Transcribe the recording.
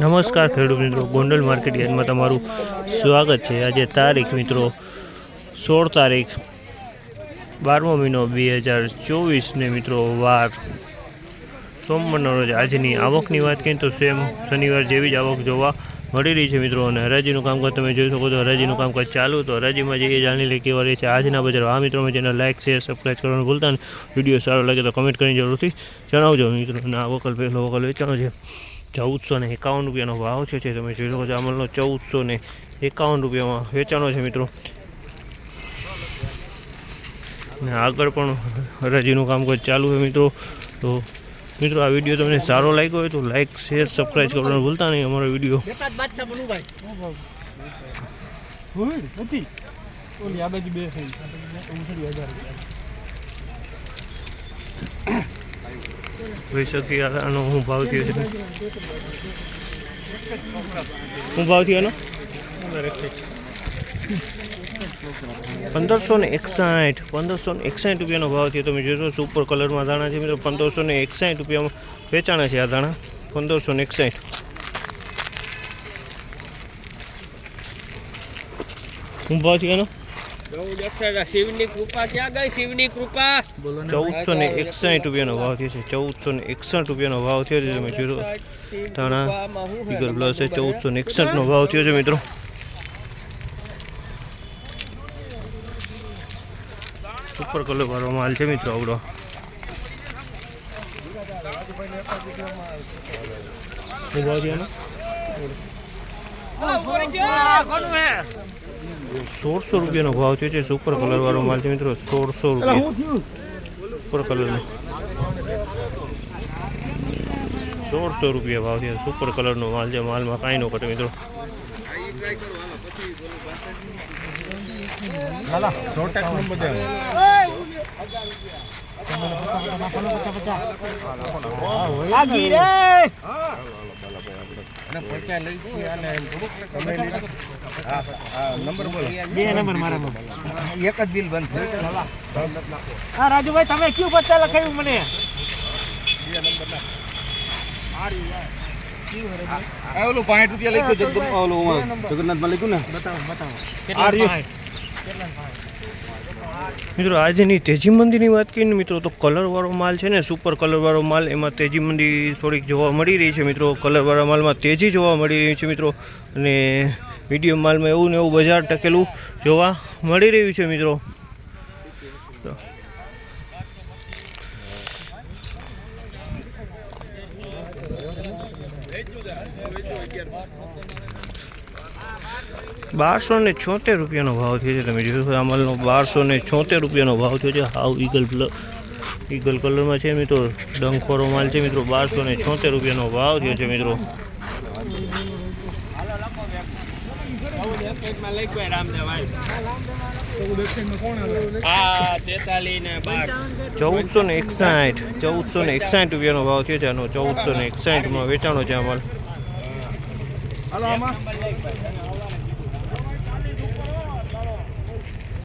નમસ્કાર ખેડૂત મિત્રો, ગોંડલ માર્કેટ યાર્ડમાં તમારું સ્વાગત છે. આજે તારીખ મિત્રો સોળ તારીખ, બારમો મહિનો બે હજાર ચોવીસને મિત્રો વાર સોમવારના રોજ આજની આવકની વાત કરીએ તો સેમ શનિવાર જેવી જ આવક જોવા મળી રહી છે મિત્રો. અને હરાજીનું કામકાજ તમે જોઈ શકો છો. હરાજીનું કામકાજ ચાલુ તો હરાજીમાં જઈએ જાણી લઈએ કેવા રહે છે આજના બજાર આ મિત્રો જેને લાઇક શેર સબસ્ક્રાઈબ કરવાનું ભૂલતા નહીં. વીડિયો સારો લાગે તો કમેન્ટ કરીને જરૂરથી જણાવજો મિત્રો. ના વકલ પહેલો વકલ વેચાણો છે. ચૌદસો ને એકાવન રૂપિયાનો ભાવ છે છે તમે જોઈ શકો છો. અમલનો ચૌદસો ને એકાવન રૂપિયામાં વેચાણો છે મિત્રો. ને આગળ પણ હરાજીનું કામકાજ ચાલુ છે મિત્રો. તો મિત્રો આ વીડિયો તમને સારો લાગ્યો હોય તો લાઈક શેર સબસ્ક્રાઈબ કરવાનું ભૂલતા નહીં. અમારો વીડિયો ઓલી આ બાજુ બે થઈ શકીએ આનો શું ભાવ થયો છે? હું ભાવ થયો આનો પંદરસો ને એકસાઠ, પંદરસો ને એકસાઠ રૂપિયાનો ભાવ થયો. તમે જોશો સુપર કલરમાં દાણા છે મિત્રો. પંદરસો ને એકસાઠ રૂપિયામાં વેચાણા છે આ દાણા પંદરસો ને એકસાઠ. હું ભાવ થયો એનો? શિવની કૃપા ક્યાં ગઈ? શિવની કૃપા. ચૌદસો ને એકસાઠ રૂપિયાનો ભાવ થયો છે. ચૌદસો ને એકસઠ રૂપિયાનો ભાવ થયો છે મિત્રો ધાણા પ્લસ છે. ચૌદસો ને એકસઠનો ભાવ થયો છે મિત્રો. સુપર કલર વાળો માલ છે મિત્રો આવડો ભાવ થયો? સોળસો રૂપિયાનો ભાવ થયો છે. સુપર કલર વાળો માલ છે મિત્રો સોળસો રૂપિયા. સુપર કલરનો. સોળસો રૂપિયા ભાવ થયો. સુપર કલરનો માલ છે. માલમાં કાંઈ ન ઘટે મિત્રો. લાગી રે બે નંબર મારા એક જ બિલ બંધ થયું. હા રાજુભાઈ તમે કયું પત્તા લખાયું મને? ઓલું પાંઠ રૂપિયા લખ્યું જગદંબ ઓલું જગન્નાથમાં લખ્યું ને? બતાવો બતાવો. મિત્રો, આજની તેજી મંદીની વાત કરીને મિત્રો, તો કલરવાળો માલ છે ને સુપર કલરવાળો માલ, એમાં તેજી મંદી થોડીક જોવા મળી રહી છે મિત્રો. કલરવાળા માલમાં તેજી જોવા મળી રહી છે મિત્રો. અને મીડિયમ માલમાં એવું ને એવું બજાર ટકેલું જોવા મળી રહ્યું છે મિત્રો. તો બારસો ને છોતેર રૂપિયાનો ભાવ થયો છે તમે જોશો આ માલનો બારસો ને છોતેર રૂપિયાનો ભાવ થયો છે. હાવ ઈગલ ઈગલ કલરમાં છે મિત્રો ડંખોરો માલ છે મિત્રો બારસો ને છોતેર રૂપિયાનો ભાવ થયો છે મિત્રો. ચૌદસો ને એકસાઠ ચૌદસો ને એકસાઠ રૂપિયાનો ભાવ થયો છે આનો ચૌદસો ને એકસાઠમાં વેચાણો છે માલ હાલો આમાં.